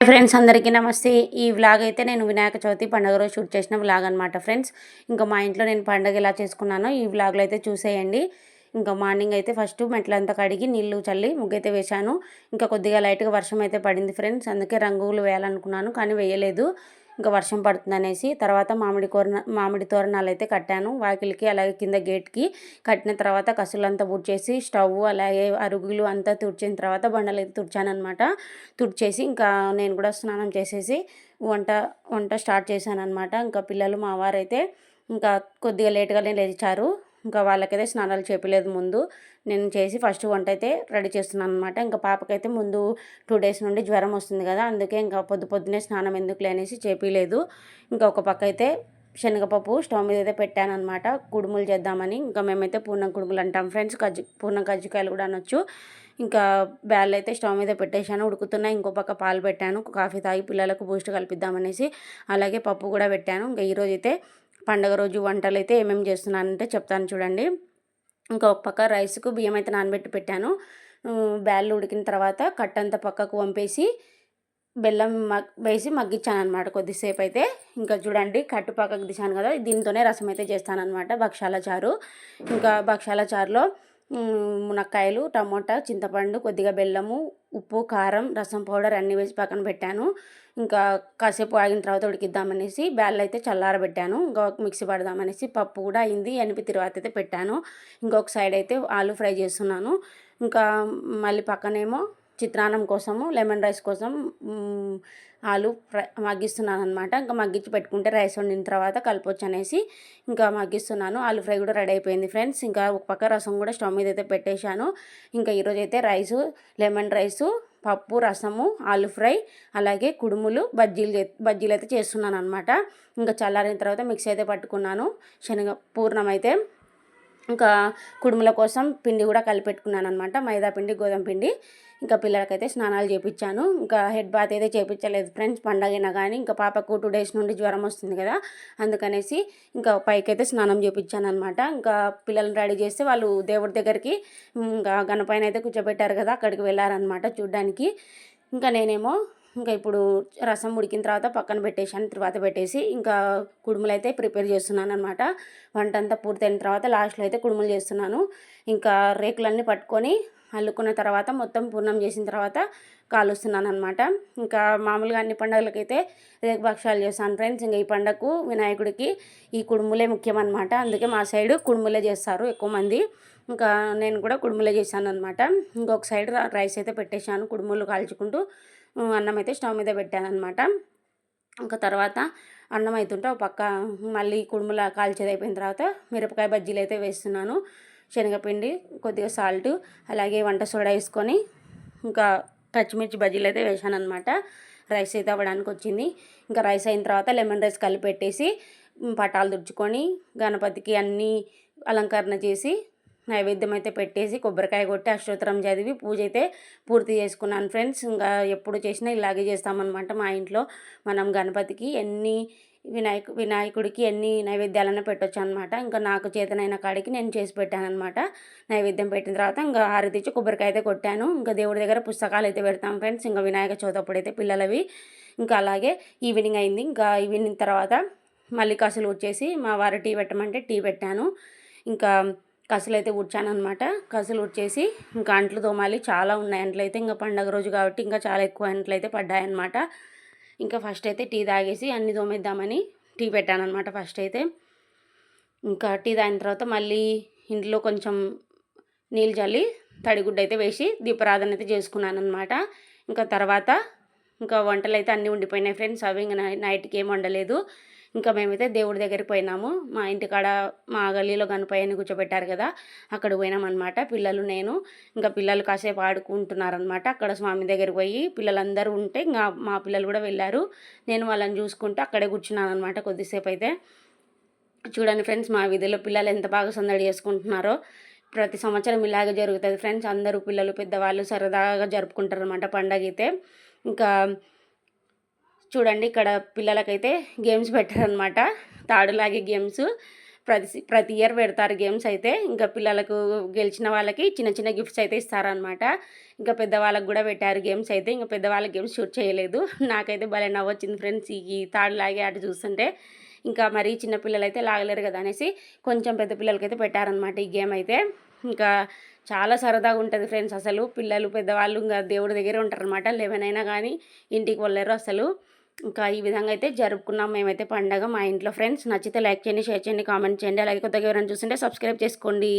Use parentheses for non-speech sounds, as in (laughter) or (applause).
Friends అందరికీ నమస్తే. ఈ వ్లాగ్ అయితే నేను వినాయక చవితి పండుగ రోజు షూట్ చేసిన వ్లాగ్ అనమాట ఫ్రెండ్స్ ఇంకా మా ఇంట్లో నేను పండుగ ఎలా చేసుకున్నానో ఈ వ్లాగ్లో అయితే చూసేయండి. ఇంకా మార్నింగ్ అయితే ఫస్ట్ మెట్లంతా కడిగి నీళ్ళు చల్లి ముగ్గైతే వేశాను. ఇంకా కొద్దిగా లైట్గా వర్షం అయితే పడింది ఫ్రెండ్స్ అందుకే రంగులు వేయాలనుకున్నాను కానీ వేయలేదు. ఇంకా వర్షం పడుతుంది అనేసి తర్వాత మామిడి కూర మామిడి తోరణాలు అయితే కట్టాను. వాకిలికి అలాగే కింద గేట్కి కట్టిన తర్వాత కసులంతా బుడ్చేసి స్టవ్ అలాగే అరుగులు అంతా తుడిచిన తర్వాత బండలు అయితే తుడిచానమాట తుడిచేసి ఇంకా నేను కూడా స్నానం చేసేసి వంట వంట స్టార్ట్ చేశాను అనమాట ఇంకా పిల్లలు మా వారైతే ఇంకా కొద్దిగా లేట్గానే లేచారు. ఇంకా వాళ్ళకైతే స్నానాలు చేపలేదు ముందు. నేను చేసి ఫస్ట్ వంట అయితే రెడీ చేస్తున్నాను అనమాట ఇంకా పాపకైతే ముందు టూ డేస్ నుండి జ్వరం వస్తుంది కదా అందుకే ఇంకా పొద్దు పొద్దునే స్నానం ఎందుకు లేనేసి చేపలేదు. ఇంకా ఒక పక్క అయితే శనగపప్పు స్టవ్ మీద అయితే పెట్టాను అనమాట కుడుములు చేద్దామని. ఇంకా మేమైతే పూర్ణం కుడుములు అంటాం ఫ్రెండ్స్. కజ్జి పూర్ణం కజ్జికాయలు కూడా అనొచ్చు. ఇంకా బ్యాల్ అయితే స్టవ్ మీద పెట్టేశాను. ఉడుకుతున్నా ఇంకో పక్క పాలు పెట్టాను. కాఫీ తాగి పిల్లలకు బూస్ట్ కల్పిద్దామనేసి అలాగే పప్పు కూడా పెట్టాను. ఇంకా ఈరోజు అయితే పండగ రోజు వంటలు అయితే ఏమేమి చేస్తున్నానంటే చెప్తాను చూడండి. ఇంకా ఒక పక్క రైస్కు బియ్యం అయితే నానబెట్టి పెట్టాను. బ్యాళ్ళు ఉడికిన తర్వాత కట్టంతా పక్కకు వంపేసి బెల్లం మగ్ వేసి మగ్గించాను అనమాట కొద్దిసేపు అయితే ఇంకా చూడండి కట్టు పక్కకు దిశాను కదా దీంతోనే రసం అయితే చేస్తానన్నమాట భక్షాల చారు. ఇంకా భక్షాల చారులో మునక్కాయలు టమోటా చింతపండు కొద్దిగా బెల్లము ఉప్పు కారం రసం పౌడర్ అన్నీ వేసి పక్కన పెట్టాను. ఇంకా కాసేపు ఆగిన తర్వాత ఉడికిద్దామనేసి బ్యాళ్ళు అయితే చల్లారబెట్టాను. ఇంకా మిక్సీ పడదామనేసి పప్పు కూడా అయింది. ఎనిపి తర్వాత అయితే పెట్టాను. ఇంకొక సైడ్ అయితే ఆలు ఫ్రై చేస్తున్నాను. ఇంకా మళ్ళీ పక్కనేమో చిత్రాన్నం కోసము లెమన్ రైస్ కోసం ఆలు ఫ్రై మగ్గిస్తున్నాను అనమాట ఇంకా మగ్గించి పెట్టుకుంటే రైస్ వండిన తర్వాత కలపొచ్చు అనేసి ఇంకా మగ్గిస్తున్నాను. ఆలు ఫ్రై కూడా రెడీ అయిపోయింది ఫ్రెండ్స్. ఇంకా ఒక పక్క రసం కూడా స్టవ్ మీద అయితే పెట్టేశాను. ఇంకా ఈరోజు అయితే రైసు లెమన్ రైసు పప్పు రసము ఆలు ఫ్రై అలాగే కుడుములు బజ్జీలు బజ్జీలు అయితే చేస్తున్నాను అనమాట ఇంకా చల్లారిన తర్వాత మిక్సీ అయితే పట్టుకున్నాను. శనగ పూర్ణం అయితే ఇంకా కుడుముల కోసం పిండి కూడా కలిపెట్టుకున్నాను అనమాట మైదా పిండి గోధుమ పిండి. ఇంకా పిల్లలకైతే స్నానాలు చేపించాను ఇంకా హెడ్ బాత్ అయితే చేయించలేదు ఫ్రెండ్స్. పండగైనా కానీ ఇంకా పాపకు టూ డేస్ నుండి జ్వరం వస్తుంది కదా. అందుకనేసి ఇంకా పైకి అయితే స్నానం చేపించాను అనమాట ఇంకా పిల్లల్ని రెడీ చేస్తే వాళ్ళు దేవుడి దగ్గరికి ఇంకా గణపైన అయితే కూర్చోబెట్టారు కదా అక్కడికి వెళ్ళారనమాట చూడ్డానికి. ఇంకా నేనేమో ఇంకా ఇప్పుడు రసం ఉడికిన తర్వాత పక్కన పెట్టేసాను తర్వాత పెట్టేసి ఇంకా కుడుములు అయితే ప్రిపేర్ చేస్తున్నాను అనమాట వంట అంతా పూర్తయిన తర్వాత లాస్ట్లో అయితే కుడుములు చేస్తున్నాను. ఇంకా రేకులన్నీ పట్టుకొని అల్లుకున్న తర్వాత మొత్తం పూర్ణం చేసిన తర్వాత కాలుస్తున్నాను అనమాట ఇంకా మామూలుగా అన్ని పండుగలకైతే రేగు భక్షాలు చేస్తాను ఫ్రెండ్స్. ఇంకా ఈ పండగకు వినాయకుడికి ఈ కుడుములే ముఖ్యం అనమాట అందుకే మా సైడు కుడుములే చేస్తారు ఎక్కువ మంది. ఇంకా నేను కూడా కుడుములే చేశాను అనమాట ఇంకొక సైడ్ రైస్ అయితే పెట్టేశాను కుడుములు కాల్చుకుంటూ. అన్నం అయితే స్టవ్ మీద పెట్టాను అనమాట ఇంకా తర్వాత అన్నం అవుతుంటే ఒక పక్క మళ్ళీ కుడుముల కాల్చేది అయిపోయిన తర్వాత మిరపకాయ బజ్జీలు అయితే వేస్తున్నాను. శనగపిండి కొద్దిగా సాల్ట్ అలాగే వంట సోడా వేసుకొని ఇంకా పచ్చిమిర్చి బజ్జీలు అయితే వేసాను అనమాట రైస్ అయితే అవ్వడానికి వచ్చింది. ఇంకా రైస్ అయిన తర్వాత లెమన్ రైస్ కలిపి పెట్టేసి పటాలు దుడుచుకొని గణపతికి అన్నీ అలంకరణ చేసి నైవేద్యం అయితే పెట్టేసి కొబ్బరికాయ కొట్టి అష్టోత్తరం చదివి పూజ అయితే పూర్తి చేసుకున్నాను ఫ్రెండ్స్. ఇంకా ఎప్పుడు చేసినా ఇలాగే చేస్తామన్నమాట మా ఇంట్లో. మనం గణపతికి ఎన్ని వినాయకు వినాయకుడికి ఎన్ని నైవేద్యాలన్నా పెట్టొచ్చు అనమాట ఇంకా నాకు చేతనైన కాడికి నేను చేసి పెట్టాను అనమాట నైవేద్యం పెట్టిన తర్వాత ఇంకా హారతిచ్చి కొబ్బరికాయ అయితే కొట్టాను. ఇంకా దేవుడి దగ్గర పుస్తకాలు అయితే పెడతాం ఫ్రెండ్స్. ఇంకా వినాయక చవితి అప్పుడైతే పిల్లలవి. ఇంకా అలాగే ఈవినింగ్ అయింది. ఇంకా ఈవినింగ్ తర్వాత మళ్ళీ కసులు వచ్చేసి మా వారు టీ పెట్టమంటే టీ పెట్టాను. ఇంకా కసులు అయితే ఉడ్చాను అనమాట కసులు ఉడ్చేసి ఇంకా అంట్లు తోమాలి. చాలా ఉన్నాయి అంట్లు అయితే. ఇంకా పండగ రోజు కాబట్టి ఇంకా చాలా ఎక్కువ అంట్లు అయితే పడ్డాయన్నమాట. ఇంకా ఫస్ట్ అయితే టీ తాగేసి అన్ని తోమేద్దామని టీ పెట్టాను అనమాట ఫస్ట్ అయితే. ఇంకా టీ తాగిన తర్వాత మళ్ళీ ఇంట్లో కొంచెం నీళ్ళు చల్లి తడిగుడ్డ అయితే వేసి దీపారాధన అయితే చేసుకున్నాను అనమాట ఇంకా తర్వాత ఇంకా వంటలు అయితే అన్నీ ఉండిపోయినాయి ఫ్రెండ్స్. అవి ఇంకా నైట్కి ఏం వండలేదు. ఇంకా మేమైతే దేవుడి దగ్గరికి పోయినాము. మా ఇంటికాడ మా గల్లీలో గణపయ్యని కూర్చోబెట్టారు కదా అక్కడ పోయినామన్నమాట. పిల్లలు నేను ఇంకా పిల్లలు కాసేపు ఆడుకుంటున్నారనమాట అక్కడ స్వామి దగ్గరికి పోయి పిల్లలందరూ ఉంటే ఇంకా మా పిల్లలు కూడా వెళ్ళారు. నేను వాళ్ళని చూసుకుంటూ అక్కడే కూర్చున్నాను అనమాట కొద్దిసేపు అయితే చూడండి ఫ్రెండ్స్ మా వీధిలో పిల్లలు ఎంత బాగా సందడి చేసుకుంటున్నారో. ప్రతి సంవత్సరం ఇలాగే జరుగుతుంది ఫ్రెండ్స్. అందరూ పిల్లలు పెద్దవాళ్ళు సరదాగా జరుపుకుంటారు అనమాట పండగ అయితే ఇంకా చూడండి ఇక్కడ పిల్లలకైతే గేమ్స్ పెట్టారనమాట తాడులాగే గేమ్స్ ప్రతి ప్రతి ఇయర్ పెడతారు గేమ్స్ అయితే. ఇంకా పిల్లలకు గెలిచిన వాళ్ళకి చిన్న చిన్న గిఫ్ట్స్ అయితే ఇస్తారనమాట ఇంకా పెద్దవాళ్ళకి కూడా పెట్టారు గేమ్స్ అయితే. ఇంకా పెద్దవాళ్ళకి గేమ్స్ షూట్ చేయలేదు. (laughs) నాకైతే భలే నవ్వొచ్చింది ఫ్రెండ్స్. ఈ తాడు లాగే అటు చూస్తుంటే ఇంకా మరీ చిన్నపిల్లలు అయితే లాగలేరు కదా అనేసి కొంచెం పెద్ద పిల్లలకైతే పెట్టారనమాట ఈ గేమ్ అయితే. ఇంకా చాలా సరదాగా ఉంటుంది ఫ్రెండ్స్ అసలు. పిల్లలు పెద్దవాళ్ళు ఇంకా దేవుడి దగ్గరే ఉంటారనమాట లెవెన్ అయినా కానీ ఇంటికి వెళ్ళారు అసలు. ఇంకా ఈ విధంగా అయితే జరుపుకున్నాం. మేమైతే పండగ మా ఇంట్లో ఫ్రెండ్స్ నచ్చితే లైక్ చేయండి షేర్ చేయండి కామెంట్ చేయండి. అలాగే కొత్తగా ఎవరైనా చూస్తుంటే సబ్స్క్రైబ్ చేసుకోండి.